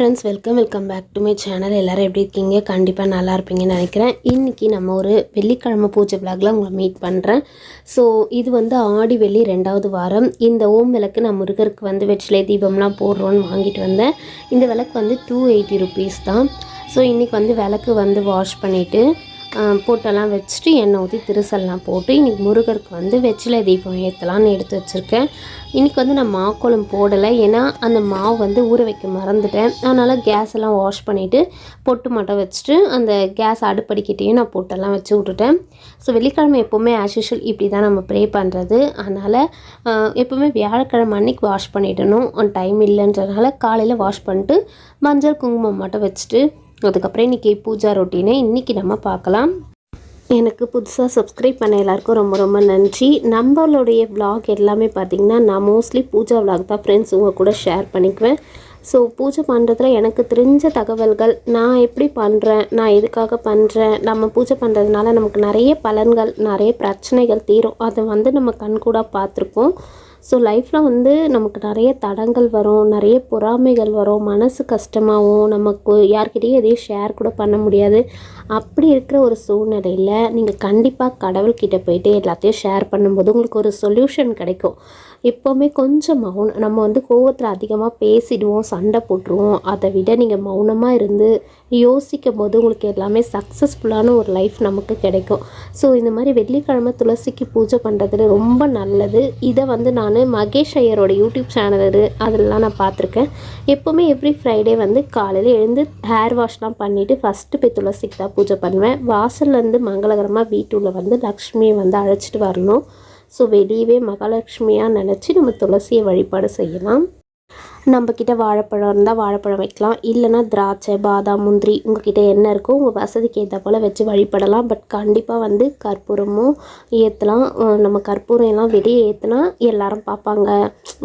Friends welcome welcome back to my channel எல்லோரும் எப்படி இருக்கீங்க? கண்டிப்பாக நல்லா இருப்பீங்கன்னு நினைக்கிறேன். இன்றைக்கி நம்ம ஒரு வெள்ளிக்கிழமை பூஜை விளாகில் உங்களை மீட் பண்ணுறேன் ஸோ இது வந்து ஆடி வெள்ளி ரெண்டாவது வாரம். இந்த ஓம் விளக்கு நான் முருகருக்கு வந்து வெற்றிலை தீபம்லாம் போடுறோன்னு வாங்கிட்டு வந்தேன். இந்த விளக்கு வந்து டூ எயிட்டி ருபீஸ் தான். ஸோ இன்றைக்கி வந்து விளக்கு வந்து வாஷ் பண்ணிவிட்டு போட்டெல்லாம் வச்சுட்டு எண்ணெய் ஊற்றி திருசல்லாம் போட்டு இன்றைக்கி முருகருக்கு வந்து வெற்றிலை தீபம் ஏற்றலான்னு எடுத்து வச்சுருக்கேன். இன்றைக்கி வந்து நான் மாக்கோளம் போடலை. ஏன்னா அந்த மாவு வந்து ஊற வைக்க மறந்துட்டேன். அதனால் கேஸ் எல்லாம் வாஷ் பண்ணிவிட்டு பொட்டு மட்டும் வச்சுட்டு அந்த கேஸ் அடுப்படிக்கிட்டேயும் நான் பொட்டெல்லாம் வச்சு விட்டுட்டேன். ஸோ வெள்ளிக்கிழமை எப்போவுமே ஆஸ் யூஷுவல் இப்படி தான் நம்ம ப்ரே பண்ணுறது அதனால் எப்போவுமே வியாழக்கிழமை அன்னைக்கு வாஷ் பண்ணிடணும். டைம் இல்லைன்றதுனால காலையில் வாஷ் பண்ணிட்டு மஞ்சள் குங்குமம் மட்டும் வச்சுட்டு அதுக்கப்புறம் இன்றைக்கி பூஜா ரொட்டீனை இன்றைக்கி நம்ம பார்க்கலாம். எனக்கு புதுசாக சப்ஸ்கிரைப் பண்ண எல்லாருக்கும் ரொம்ப ரொம்ப நன்றி. நம்மளுடைய விலாக் எல்லாமே பார்த்திங்கன்னா நான் மோஸ்ட்லி பூஜா விலாக் தான் ஃப்ரெண்ட்ஸ் உங்கள் கூட ஷேர் பண்ணிக்குவேன். ஸோ பூஜை பண்ணுறதுல எனக்கு தெரிஞ்ச தகவல்கள் நான் எப்படி பண்ணுறேன் நான் எதுக்காக பண்ணுறேன் நம்ம பூஜை பண்ணுறதுனால நமக்கு நிறைய பலன்கள் நிறைய பிரச்சனைகள் தீரும். அதை வந்து நம்ம கண்கூடாக பார்த்துருக்கோம் ஸோ லைஃப்பில் வந்து நமக்கு நிறைய தடங்கள் வரும் நிறைய பொறாமைகள் வரும் மனசு கஷ்டமாகவும் நமக்கு யார்கிட்டையும் எதையும் ஷேர் கூட பண்ண முடியாது. அப்படி இருக்கிற ஒரு சூழ்நிலையில் நீங்கள் கண்டிப்பாக கடவுள்கிட்ட போயிட்டு எல்லாத்தையும் ஷேர் பண்ணும்போது உங்களுக்கு ஒரு சொல்யூஷன் கிடைக்கும். எப்போவுமே கொஞ்சம் மௌனம் நம்ம வந்து கோவத்தில் அதிகமாக பேசிடுவோம் சண்டை போட்டுருவோம். அதை விட நீங்கள் மௌனமாக இருந்து யோசிக்கும் போது உங்களுக்கு எல்லாமே சக்ஸஸ்ஃபுல்லான ஒரு லைஃப் நமக்கு கிடைக்கும். ஸோ இந்த மாதிரி வெள்ளிக்கிழமை துளசிக்கு பூஜை பண்ணுறதுல ரொம்ப நல்லது. இதை வந்து நான் மகேஷ் ஐயரோட யூடியூப் சேனல் அதெல்லாம் நான் பார்த்துருக்கேன். எப்போவுமே எவ்ரி ஃப்ரைடே வந்து காலையில் எழுந்து ஹேர் வாஷ்லாம் பண்ணிவிட்டு ஃபஸ்ட்டு போய் துளசிக்கு தான் பூஜை பண்ணுவேன். வாசல்லேருந்து மங்களகரமாக வீட்டுள்ள வந்து லக்ஷ்மியை வந்து அழைச்சிட்டு வரணும். ஸோ வெளியவே மகாலட்சுமியாக நினச்சி நம்ம துளசியை வழிபாடு செய்யலாம். நம்மக்கிட்ட வாழைப்பழம் இருந்தால் வாழைப்பழம் வைக்கலாம். இல்லைன்னா திராட்சை பாதாம் முந்திரி உங்ககிட்ட என்ன இருக்கோ உங்கள் வசதிக்கு ஏற்ற போல் வச்சு வழிபடலாம். பட் கண்டிப்பாக வந்து கற்பூரமும் ஏற்றலாம் நம்ம கற்பூரம் எல்லாம் வெளியே ஏற்றினா எல்லாரும் பார்ப்பாங்க.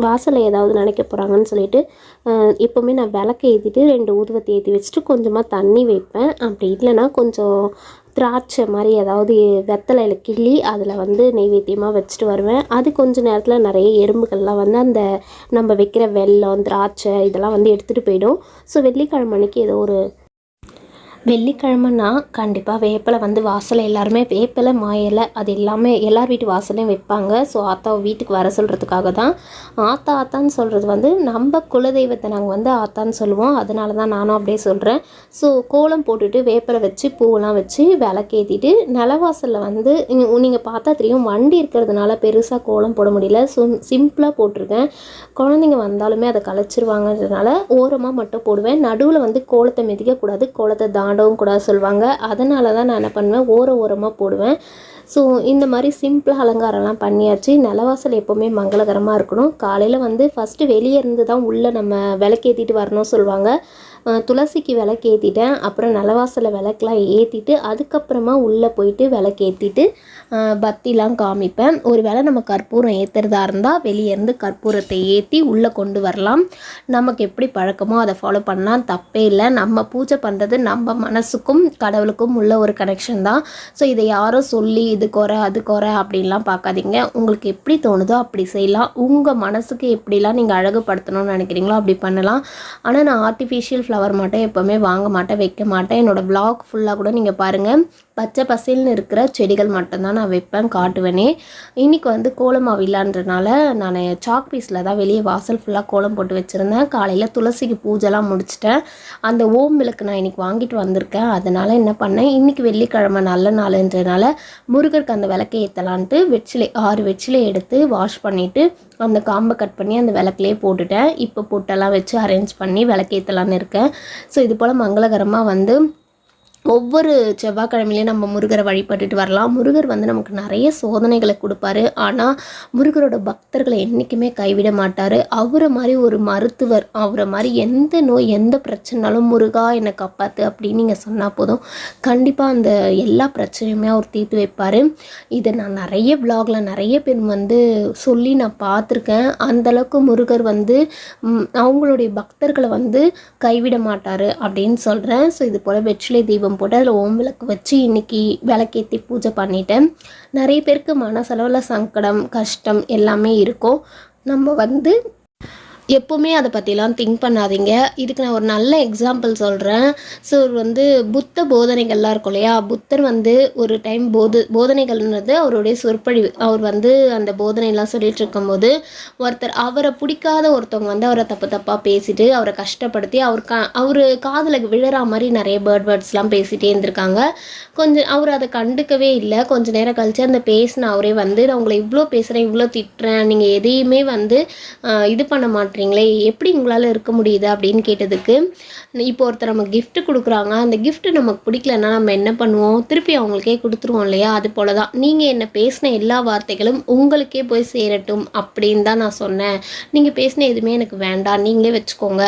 வாசலில் ஏதாவது நினைக்க போகிறாங்கன்னு சொல்லிட்டு எப்போவுமே நான் விளக்கு ஏற்றிட்டு ரெண்டு ஊதுவத்தி ஏற்றி வச்சுட்டு கொஞ்சமாக தண்ணி வைப்பேன். அப்படி இல்லைன்னா கொஞ்சம் திராட்சை மாதிரி ஏதாவது வெத்தலையில் கிள்ளி அதில் வந்து நெய்வேத்தியமாக வச்சுட்டு வருவேன். அது கொஞ்ச நேரத்தில் நிறைய எறும்புகள்லாம் வந்து அந்த நம்ம வைக்கிற வெல்லம் திராட்சை இதெல்லாம் வந்து எடுத்துகிட்டு போயிடும். ஸோ வெள்ளிக்கிழமை அன்னைக்கு ஏதோ ஒரு வெள்ளிக்கிழமைனா கண்டிப்பாக வேப்பிலை வந்து வாசலில் எல்லாருமே வேப்பிலை மாயலை அது எல்லாமே எல்லார் வீட்டு வாசலையும் வைப்பாங்க. ஸோ ஆத்தாவை வீட்டுக்கு வர சொல்கிறதுக்காக தான். ஆத்தா ஆத்தான்னு சொல்கிறது வந்து நம்ம குலதெய்வத்தை நாங்கள் வந்து ஆத்தான்னு சொல்லுவோம். அதனால தான் நானும் அப்படியே சொல்கிறேன் ஸோ கோலம் போட்டுட்டு வேப்பிலை வச்சு பூவெல்லாம் வச்சு விளக்கேற்றிட்டு நிலவாசலில் வந்து நீங்கள் பார்த்தா தெரியும் வண்டி இருக்கிறதுனால பெருசாக கோலம் போட முடியல. ஸோ சிம்பிளாக போட்டிருக்கேன். குழந்தைங்க வந்தாலுமே அதை கலைச்சிருவாங்கன்றதுனால ஓரமாக மட்டும் போடுவேன். நடுவில் வந்து கோலத்தை மிதிக்கக்கூடாது. கோலத்தை தாண்டவும் கூடாது சொல்லுவாங்க அதனால தான் நான் என்ன பண்ணுவேன் ஓர ஓரமாக போடுவேன். ஸோ இந்த மாதிரி சிம்பிளாக அலங்காரம்லாம் பண்ணியாச்சு. நிலவாசல் எப்போவுமே மங்களகரமாக இருக்கணும். காலையில் வந்து ஃபஸ்ட்டு வெளியே இருந்து தான் உள்ளே நம்ம விளக்கேற்றிட்டு வரணும் சொல்லுவாங்க துளசிக்கு விளக்கு ஏற்றிட்டேன் அப்புறம் நலவாசலை விளக்கெலாம் ஏற்றிட்டு அதுக்கப்புறமா உள்ளே போயிட்டு விளக்கு ஏற்றிட்டு பத்திலாம் காமிப்பேன். ஒரு வேளை நம்ம கற்பூரம் ஏற்றுறதா இருந்தால் வெளியேருந்து கற்பூரத்தை ஏற்றி உள்ளே கொண்டு வரலாம். நமக்கு எப்படி பழக்கமோ அதை ஃபாலோ பண்ணால் தப்பே இல்லை. நம்ம பூஜை பண்ணுறது நம்ம மனசுக்கும் கடவுளுக்கும் உள்ள ஒரு கனெக்ஷன் தான். ஸோ இதை யாரோ சொல்லி இது குறை அது குறை அப்படின்லாம் பார்க்காதீங்க. உங்களுக்கு எப்படி தோணுதோ அப்படி செய்யலாம். உங்கள் மனசுக்கு எப்படிலாம் நீங்கள் அழகுபடுத்தணும்னு நினைக்கிறீங்களோ அப்படி பண்ணலாம். ஆனால் நான் ஆர்டிஃபிஷியல் ஃப்ளவர் மட்டும் எப்போவுமே வாங்க மாட்டேன் வைக்க மாட்டேன். என்னோடய பிளாக் ஃபுல்லாக கூட நீங்கள் பாருங்கள் பச்சை பசேல்னு இருக்கிற செடிகள் மட்டும்தான் நான் வைப்பேன் காட்டுவேனே. இன்றைக்கி வந்து கோலமாவு இல்லான்றனால நான் சாக் பீஸில் தான் வெளியே வாசல் ஃபுல்லாக கோலம் போட்டு வச்சுருந்தேன். காலையில் துளசிக்கு பூஜைலாம் முடிச்சிட்டேன். அந்த ஓம் விளக்கு நான் இன்றைக்கி வாங்கிட்டு வந்திருக்கேன். அதனால் என்ன பண்ணேன்? இன்றைக்கி வெள்ளிக்கிழமை நல்ல நாளுன்றனால முருகருக்கு அந்த விளக்கை ஏற்றலான்ட்டு வெற்றிலை ஆறு வெற்றிலை எடுத்து வாஷ் பண்ணிவிட்டு அந்த காம்பை கட் பண்ணி அந்த விளக்குலேயே போட்டுட்டேன். இப்போ பொட்டெல்லாம் வச்சு அரேஞ்ச் பண்ணி விளக்கேற்றலான்னு இருக்கேன். ஸோ இது போல் மங்களகரமாக வந்து ஒவ்வொரு செவ்வாய்க்கிழமையிலையும் நம்ம முருகரை வழிபட்டுட்டு வரலாம். முருகர் வந்து நமக்கு நிறைய சோதனைகளை கொடுப்பாரு. ஆனால் முருகரோட பக்தர்களை என்றைக்குமே கைவிட மாட்டார். அவரை மாதிரி ஒரு மருத்துவர் அவரை மாதிரி எந்த நோய் எந்த பிரச்சனைனாலும் முருகா என்னை காப்பாற்று அப்படின்னு நீங்கள் சொன்னால் போதும். கண்டிப்பாக அந்த எல்லா பிரச்சனையுமே அவர் தீர்த்து வைப்பார். இதை நான் நிறைய விலாகில் நிறைய பேர் வந்து சொல்லி நான் பார்த்துருக்கேன். அந்தளவுக்கு முருகர் வந்து அவங்களுடைய பக்தர்களை வந்து கைவிட மாட்டார் அப்படின்னு சொல்கிறேன் ஸோ இது போல் வெற்றிலை தெய்வம் தீபம் போட்டு அதில் ஓம் விளக்கு வச்சு இன்றைக்கி விளக்கேற்றி பூஜை பண்ணிட்டேன் நிறைய பேருக்கு மனசளவில் சங்கடம் கஷ்டம் எல்லாமே இருக்கும். நம்ம வந்து எப்போவுமே அதை பற்றிலாம் திங்க் பண்ணாதீங்க. இதுக்கு நான் ஒரு நல்ல எக்ஸாம்பிள் சொல்கிறேன் ஸோ வந்து புத்த போதனைகள்லாம் இருக்கும் இல்லையா? புத்தர் வந்து ஒரு டைம் போது போதனைகள்ன்றது அவருடைய சொற்பொழிவு. அவர் வந்து அந்த போதனைலாம் சொல்லிட்டு இருக்கும்போது ஒருத்தர் அவரை பிடிக்காத ஒருத்தவங்க வந்து அவரை தப்பு தப்பாக பேசிட்டு அவரை கஷ்டப்படுத்தி அவர் கா அவர் காதில் விழுற மாதிரி நிறைய பேர்ட் வேர்ட்ஸ்லாம் பேசிகிட்டே இருந்திருக்காங்க. கொஞ்சம் அவர் அதை கண்டுக்கவே இல்லை. கொஞ்சம் நேரம் கழிச்சு அந்த பேசின அவரே வந்து நான் உங்களை இவ்வளோ பேசுகிறேன் இவ்வளோ திட்டுறேன். நீங்கள் எதையுமே வந்து இது பண்ண மாட்டுறீங்களே எப்படி உங்களால் இருக்க முடியுது அப்படின்னு கேட்டதுக்கு இப்போ ஒருத்தர் நம்ம கிஃப்ட் கொடுக்குறாங்க. அந்த கிஃப்ட் நமக்கு பிடிக்கலன்னா நம்ம என்ன பண்ணுவோம்? திருப்பி அவங்களுக்கே கொடுத்துருவோம் இல்லையா? அது போல தான் நீங்கள் என்ன பேசின எல்லா வார்த்தைகளும் உங்களுக்கே போய் சேரட்டும் அப்படின்னு தான் நான் சொன்னேன். நீங்கள் பேசின எதுவுமே எனக்கு வேண்டாம். நீங்களே வச்சுக்கோங்க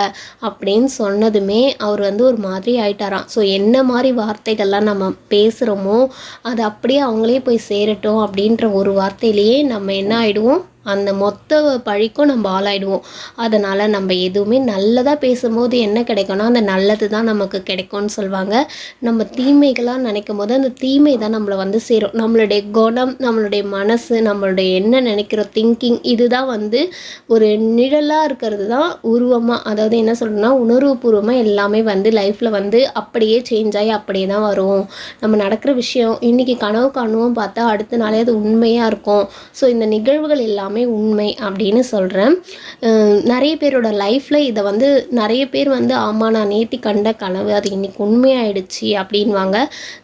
அப்படின்னு சொன்னதுமே அவர் வந்து ஒரு மாதிரி ஆயிட்டாராம். ஸோ என்ன மாதிரி வார்த்தைகள்லாம் நம்ம பேசுகிறோமோ அது அப்படியே அவங்களே போய் சேரட்டும் அப்படின்ற ஒரு வார்த்தையிலேயே நம்ம என்ன ஆகிடுவோம் அந்த மொத்த பழிக்கும் நம்ம ஆளாயிடுவோம். அதனால் நம்ம எதுவுமே நல்லதாக பேசும்போது என்ன கிடைக்கும்னா அந்த நல்லது தான் நமக்கு கிடைக்கும்னு சொல்லுவாங்க நம்ம தீமைகளாக நினைக்கும் போது அந்த தீமை தான் நம்மளை வந்து சேரும். நம்மளுடைய குணம் நம்மளுடைய மனசு நம்மளுடைய என்ன நினைக்கிறோம் திங்கிங் இதுதான் வந்து ஒரு நிழலாக இருக்கிறது தான் உருவமாக அதாவது என்ன சொல்கிறோம்னா உணர்வுபூர்வமாக எல்லாமே வந்து லைஃப்பில் வந்து அப்படியே சேஞ்ச் ஆகி அப்படியே தான் வரும். நம்ம நடக்கிற விஷயம் இன்றைக்கி கனவு காணுவோம் பார்த்தா அடுத்த நாளே அது உண்மையாக இருக்கும். ஸோ இந்த நிகழ்வுகள் எல்லாமே உண்மை அப்படின்னு சொல்கிறேன் நிறைய பேரோட லைஃப்பில் இதை வந்து நிறைய பேர் வந்து ஆமாம் நான் நேத்தி கண்ட கனவு அது இன்றைக்கி உண்மையாயிடுச்சு அப்படின்வாங்க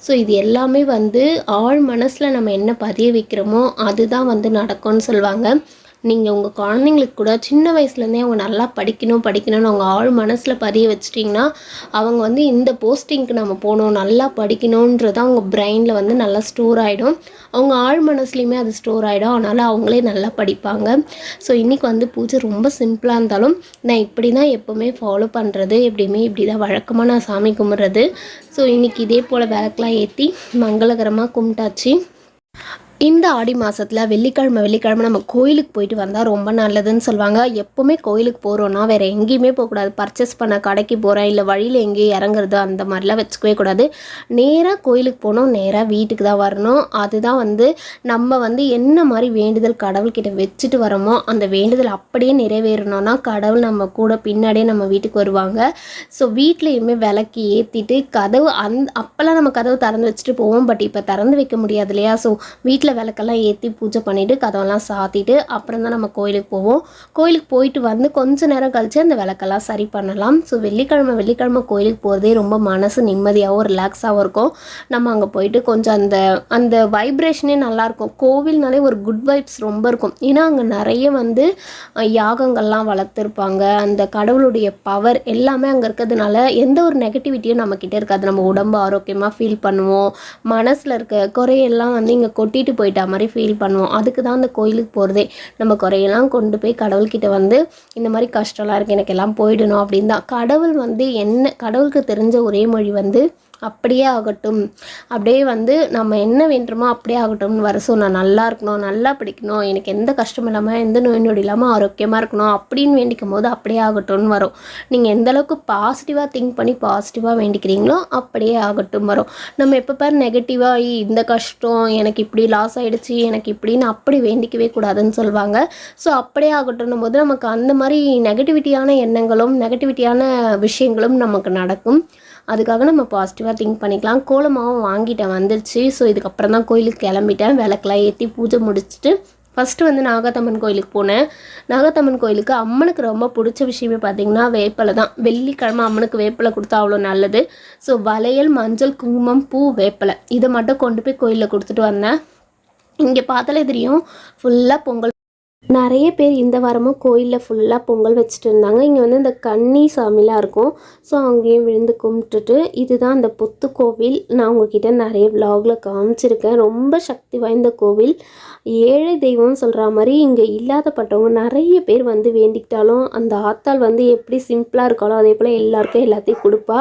ஸோ இது எல்லாமே வந்து ஆழ் மனசில் நம்ம என்ன பதிய வைக்கிறோமோ அதுதான் வந்து நடக்கும்னு சொல்லுவாங்க. நீங்கள் உங்கள் குழந்தைங்களுக்கு கூட சின்ன வயசுலேருந்தே அவங்க நல்லா படிக்கணும் படிக்கணும்னு அவங்க ஆழ் மனசில் பதிய வச்சிட்டிங்கன்னா அவங்க வந்து இந்த போஸ்டிங்க்கு நம்ம போகணும் நல்லா படிக்கணுன்றது அவங்க பிரெயினில் வந்து நல்லா ஸ்டோர் ஆகிடும் அவங்க ஆழ் மனசுலையுமே அது ஸ்டோர் ஆகிடும் அதனால் அவங்களே நல்லா படிப்பாங்க. ஸோ இன்றைக்கி வந்து பூஜை ரொம்ப சிம்பிளாக இருந்தாலும் நான் இப்படி தான் எப்போவுமே ஃபாலோ பண்ணுறது எப்படியுமே இப்படி தான் வழக்கமாக நான் சாமி கும்பிட்றது. ஸோ இன்றைக்கி இதே போல் விளக்கெலாம் ஏற்றி மங்களகரமாக கும்பிட்டாச்சு. இந்த ஆடி மாதத்தில் வெள்ளிக்கிழமை வெள்ளிக்கிழமை நம்ம கோயிலுக்கு போயிட்டு வந்தால் ரொம்ப நல்லதுன்னு சொல்லுவாங்க. எப்போவுமே கோயிலுக்கு போகிறோன்னா வேறு எங்கேயுமே போகக்கூடாது பர்ச்சேஸ் பண்ண கடைக்கு போகிறேன் இல்லை வழியில் எங்கேயும் இறங்குறது அந்த மாதிரிலாம் வச்சுக்கவே கூடாது. நேராக கோயிலுக்கு போகணும் நேராக வீட்டுக்கு தான் வரணும். அதுதான் வந்து நம்ம வந்து என்ன மாதிரி வேண்டுதல் கடவுள்கிட்ட வச்சுட்டு வரோமோ அந்த வேண்டுதல் அப்படியே நிறைவேறணும்னா கடவுள் நம்ம கூட பின்னாடியே நம்ம வீட்டுக்கு வருவாங்க. ஸோ வீட்லேயுமே விளக்கு ஏற்றிட்டு கதவு அந் அப்போல்லாம் நம்ம கதவு திறந்து வச்சுட்டு போவோம். பட் இப்போ திறந்து வைக்க முடியாது இல்லையா? ஸோ வீட்டில் விளக்கெல்லாம் ஏற்றி பூஜை பண்ணிவிட்டு கதவெல்லாம் சாத்திட்டு அப்புறம் தான் நம்ம கோயிலுக்கு போவோம். கோயிலுக்கு போயிட்டு வந்து கொஞ்ச நேரம் கழித்து அந்த விளக்கெல்லாம் சரி பண்ணலாம். ஸோ வெள்ளிக்கிழமை வெள்ளிக்கிழமை கோயிலுக்கு போகிறதே ரொம்ப மனசு நிம்மதியாகவும் ரிலாக்ஸாகவும் இருக்கும். நம்ம அங்கே போயிட்டு கொஞ்சம் அந்த அந்த வைப்ரேஷனே நல்லாயிருக்கும். கோவில்னாலே ஒரு குட் வைப்ஸ் ரொம்ப இருக்கும். ஏன்னா அங்கே நிறைய வந்து யாகங்கள்லாம் வளர்த்துருப்பாங்க. அந்த கடவுளுடைய பவர் எல்லாமே அங்கே இருக்கிறதுனால எந்த ஒரு நெகட்டிவிட்டியும் நம்மக்கிட்ட இருக்காது. நம்ம உடம்பு ஆரோக்கியமாக ஃபீல் பண்ணுவோம். மனசில் இருக்க குறையெல்லாம் வந்து இங்கே கொட்டிட்டு போயிட்டா மாதிரி ஃபீல் பண்ணுவோம். அதுக்கு தான் அந்த கோயிலுக்கு போகிறதே நம்ம குறையெல்லாம் கொண்டு போய் கடவுள்கிட்ட வந்து இந்த மாதிரி கஷ்டம்லாம் இருக்குது எனக்கு எல்லாம் போயிடணும் அப்படின்னு தான் கடவுள் வந்து என்ன கடவுளுக்கு தெரிஞ்ச ஒரே மொழி வந்து அப்படியே ஆகட்டும். அப்படியே வந்து நம்ம என்ன வேண்டுமோ அப்படியே ஆகட்டும்னு வர ஸோ நான் நல்லா இருக்கணும் நல்லா படிக்கணும் எனக்கு எந்த கஷ்டமும் இல்லாமல் எந்த நோய் நொடி இல்லாமல் ஆரோக்கியமாக இருக்கணும் அப்படின்னு வேண்டிக்கும் போது அப்படியே ஆகட்டும்னு வரும். நீங்கள் எந்த அளவுக்கு பாசிட்டிவாக திங்க் பண்ணி பாசிட்டிவாக வேண்டிக்கிறீங்களோ அப்படியே ஆகட்டும் வரும். நம்ம எப்போ பாரு நெகட்டிவாக இந்த கஷ்டம் எனக்கு இப்படி லாஸ் ஆயிடுச்சு எனக்கு இப்படின்னு அப்படி வேண்டிக்கவே கூடாதுன்னு சொல்லுவாங்க ஸோ அப்படியே ஆகட்டும் போது நமக்கு அந்த மாதிரி நெகட்டிவிட்டியான எண்ணங்களும் நெகட்டிவிட்டியான விஷயங்களும் நமக்கு நடக்கும். அதுக்காக நம்ம பாசிட்டிவாக திங்க் பண்ணிக்கலாம். கோலமாவும் வாங்கிட்டேன் வந்துருச்சு. ஸோ இதுக்கப்புறம் தான் கோயிலுக்கு கிளம்பிட்டேன். விளக்கெலாம் ஏற்றி பூஜை முடிச்சுட்டு ஃபஸ்ட்டு வந்து நாகத்தம்மன் கோயிலுக்கு போனேன். நாகத்தம்மன் கோயிலுக்கு அம்மனுக்கு ரொம்ப பிடிச்ச விஷயமே பார்த்தீங்கன்னா வேப்பிலை தான். வெள்ளிக்கிழமை அம்மனுக்கு வேப்பலை கொடுத்தா அவ்வளோ நல்லது. ஸோ வளையல் மஞ்சள் குங்குமம் பூ வேப்பிலை. இதை மட்டும் கொண்டு போய் கோயிலில் கொடுத்துட்டு வந்தேன். இங்கே பார்த்தாலே தெரியும் ஃபுல்லாக பொங்கல் நிறைய பேர் இந்த வாரமும் கோயிலில் ஃபுல்லாக பொங்கல் வச்சுட்டு இருந்தாங்க. இங்கே வந்து இந்த கன்னி சாமிலாம் இருக்கும். ஸோ அங்கேயும் விழுந்து கும்பிட்டுட்டு இதுதான் அந்த புத்து கோவில். நான் உங்ககிட்ட நிறைய விலாகில் காமிச்சிருக்கேன். ரொம்ப சக்தி வாய்ந்த கோவில். ஏழை தெய்வம்னு சொல்கிற மாதிரி இங்கே இல்லாதப்பட்டவங்க நிறைய பேர் வந்து வேண்டிக்கிட்டாலும் அந்த ஆத்தால் வந்து எப்படி சிம்பிளாக இருக்காளோ அதே போல் எல்லாருக்கும் எல்லாத்தையும் கொடுப்பா.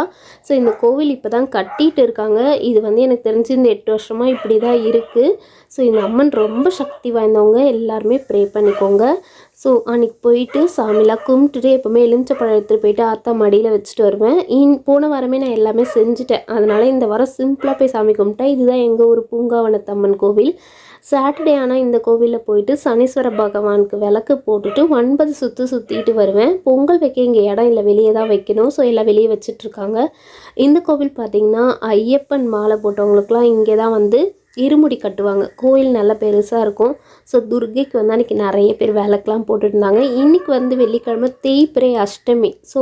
ஸோ இந்த கோவில் இப்போ தான் கட்டிகிட்டு இருக்காங்க. இது வந்து எனக்கு தெரிஞ்சு இந்த எட்டு வருஷமாக இப்படி தான் இருக்குது ஸோ இந்த அம்மன் ரொம்ப சக்தி வாய்ந்தவங்க. எல்லாருமே ப்ரே பண்ணிக்கோங்க. ஸோ அன்றைக்கி போயிட்டு சாமிலாம் கும்பிட்டுட்டு எப்போவுமே எலுமிச்சப்பழம் எடுத்துகிட்டு போயிட்டு ஆத்தா மடியில் வச்சுட்டு வருவேன். இன் போன வாரமே நான் எல்லாமே செஞ்சுட்டேன். அதனால் இந்த வாரம் சிம்பிளாக போய் சாமி கும்பிட்டேன் இதுதான் எங்கள் ஊர் பூங்காவனத்தம்மன் கோவில். சாட்டர்டே ஆனால் இந்த கோவிலில் போயிட்டு சனீஸ்வர பகவானுக்கு விளக்கு போட்டுட்டு ஒன்பது சுற்று சுற்றிட்டு வருவேன். பொங்கல் வைக்க இங்கே இடம் இல்லை வெளியே தான் வைக்கணும். ஸோ எல்லாம் வெளியே வச்சிட்ருக்காங்க இந்த கோவில் பார்த்திங்கன்னா ஐயப்பன் மாலை போட்டவங்களுக்குலாம் இங்கே தான் வந்து இருமுடி கட்டுவாங்க. கோயில் நல்லா பெருசாக இருக்கும். ஸோ துர்கைக்கு வந்து அன்றைக்கி நிறைய பேர் விளக்கெலாம் போட்டுட்டு இருந்தாங்க. இன்றைக்கி வந்து வெள்ளிக்கிழமை தேய்பிரை அஷ்டமி. ஸோ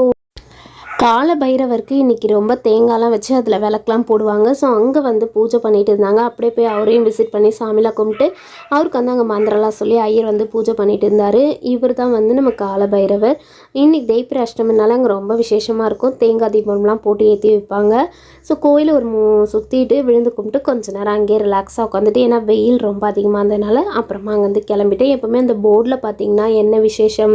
கால பைரவருக்கு இன்றைக்கி ரொம்ப தேங்காய்லாம் வச்சு அதில் விளக்கெலாம் போடுவாங்க. ஸோ அங்கே வந்து பூஜை பண்ணிட்டு இருந்தாங்க. அப்படியே போய் அவரையும் விசிட் பண்ணி சாமிலாம் கும்பிட்டு அவருக்கு வந்து அங்கே மந்திரலாம் சொல்லி ஐயர் வந்து பூஜை பண்ணிட்டு இருந்தார். இவர் தான் வந்து நம்ம கால பைரவர் இன்றைக்கி தேய்பிர அஷ்டமினால அங்கே ரொம்ப விசேஷமாக இருக்கும். தேங்காய் தீபம்லாம் போட்டு ஏற்றி வைப்பாங்க. ஸோ கோயில் ஒரு மூ சுற்றிட்டு விழுந்து கும்பிட்டு கொஞ்ச நேரம் அங்கேயே ரிலாக்ஸாக உட்காந்துட்டு ஏன்னா வெயில் ரொம்ப அதிகமாக இருந்ததுனால அப்புறமா அங்கேருந்து கிளம்பிட்டு எப்போவுமே அந்த போர்டில் பார்த்திங்கன்னா என்ன விசேஷம்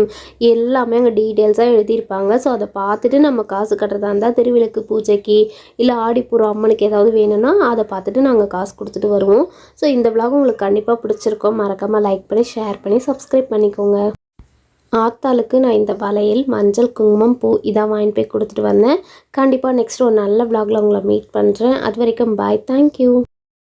எல்லாமே அங்கே டீட்டெயில்ஸாக எழுதியிருப்பாங்க. ஸோ அதை பார்த்துட்டு நம்ம காசு கட்டுறதா இருந்தால் திருவிளக்கு பூஜைக்கு இல்லை ஆடிப்பூரம் அம்மனுக்கு ஏதாவது வேணும்னா அதை பார்த்துட்டு நாங்கள் காசு கொடுத்துட்டு வருவோம். ஸோ இந்த விலாக் உங்களுக்கு கண்டிப்பாக பிடிச்சிருக்கோம். மறக்காமல் லைக் பண்ணி ஷேர் பண்ணி சப்ஸ்கிரைப் பண்ணிக்கோங்க. ஆத்தாளுக்கு நான் இந்த வளையல் மஞ்சள் குங்குமம் பூ இதான் வாங்கிட்டு போய் கொடுத்துட்டு வந்தேன். கண்டிப்பாக நெக்ஸ்ட் ஒரு நல்ல விலாகில் உங்களை மீட் பண்ணுறேன் அது வரைக்கும் பாய் தேங்க்யூ